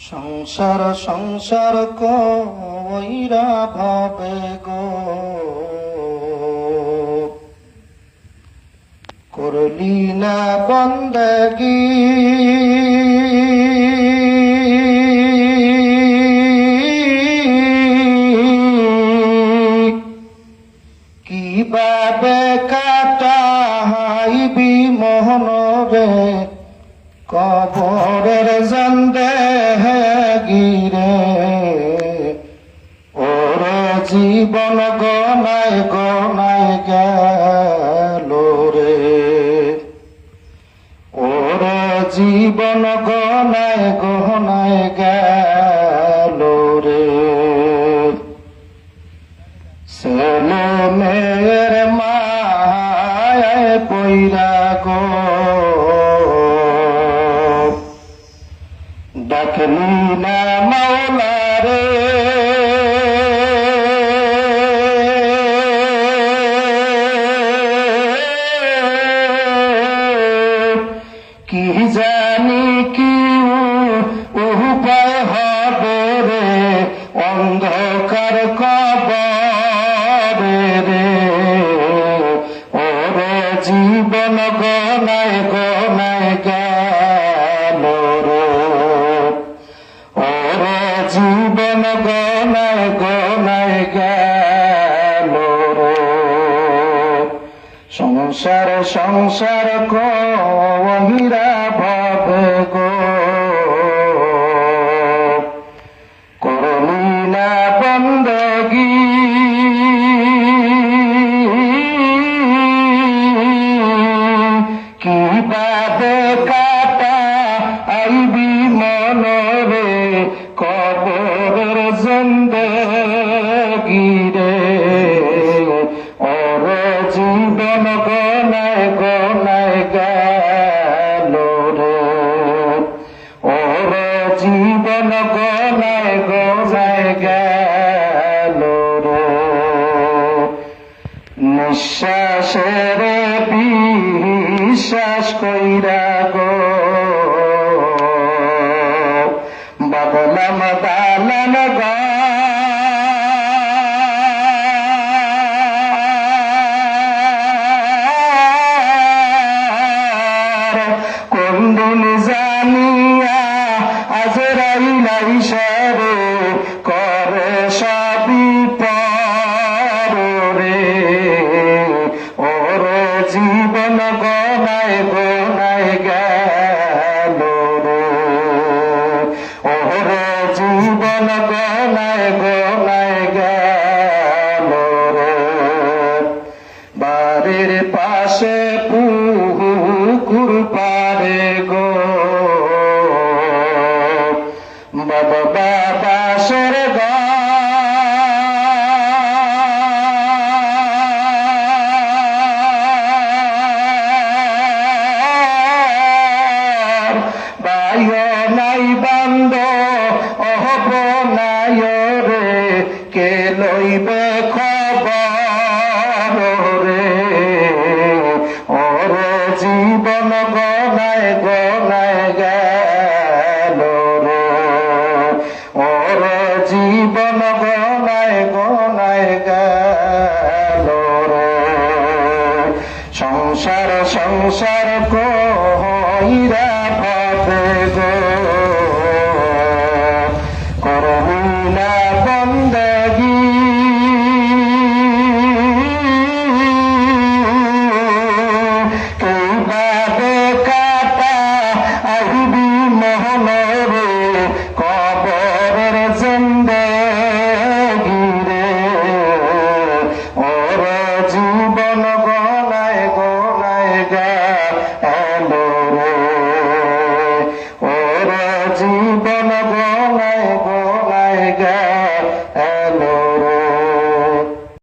সংসার সংসার কইরা ভাবে গো করলি না বন্দগি কিভাবে কাটাইবি মোহনরে কবরের জন্দে গিরে ওরে জীবন গনায় গনায় গেল রে। ওরে জীবন গনায় গনায় গেল রে। ডাকলি না মাওলা রে। কি জানি কি উপায় হবে রে সংসার সংসার কহিরা ভাবে গো। করলি না বন্দগি। কি নিঃশ্বাসের বিশ্বাস কইরা গো। দালান কোন দিন জানিয়া আজরাইলাই সরে করে সবই জীবন গনায় গনায় গেল রে। জীবন গনায় গনায় সংসার সংসার কইরা পথে গো। করমিলা